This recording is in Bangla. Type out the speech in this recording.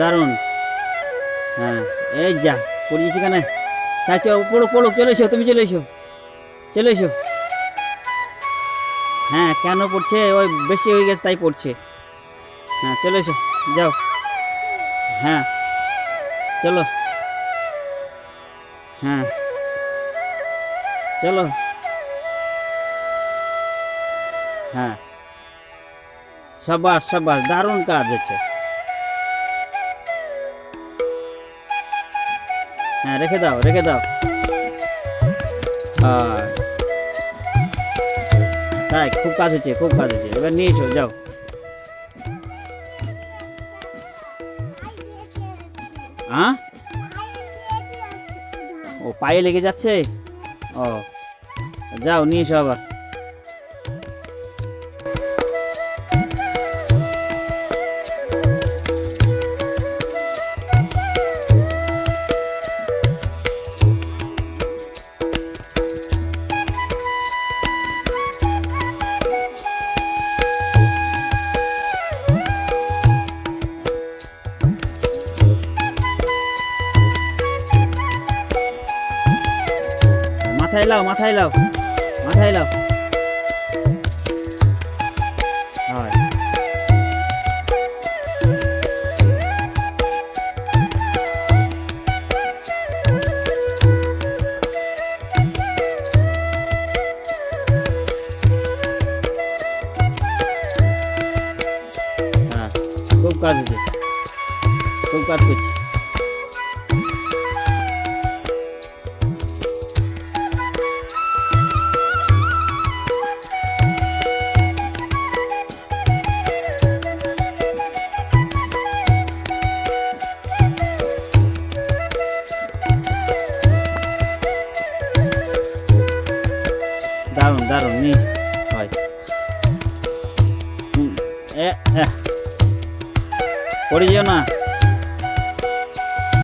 দারুণ। হ্যাঁ এই যা, পড়িয়েছি কেন তাই চো পড়ো পড়ো, চলে এসো, তুমি চলে এসো। চলে এসো। হ্যাঁ কেন পড়ছে? ওই বেশি হয়ে গেছে, তাই পড়ছে। হ্যাঁ চলে এসো, যাও। হ্যাঁ চলো। হ্যাঁ চলো। হ্যাঁ। সাবাস সাবাস, দারুণ কাজ হচ্ছে। হ্যাঁ রেখে দাও রেখে দাও। তাই, খুব কাজ হচ্ছে, খুব কাজ হচ্ছে। এবার নিয়েছো যাও। হ্যাঁ ও, পায়ে লেগে যাচ্ছে? ও, যাও, নিয়ে এসো আবার। মাথায় লাও মাথায় লাও মাথায় লাও হয় হ্যাঁ খুব কাজ হচ্ছে খুব কাজ করছে দারুণ দারুণ মিস হয়। এ এ, পড়ে যেও না।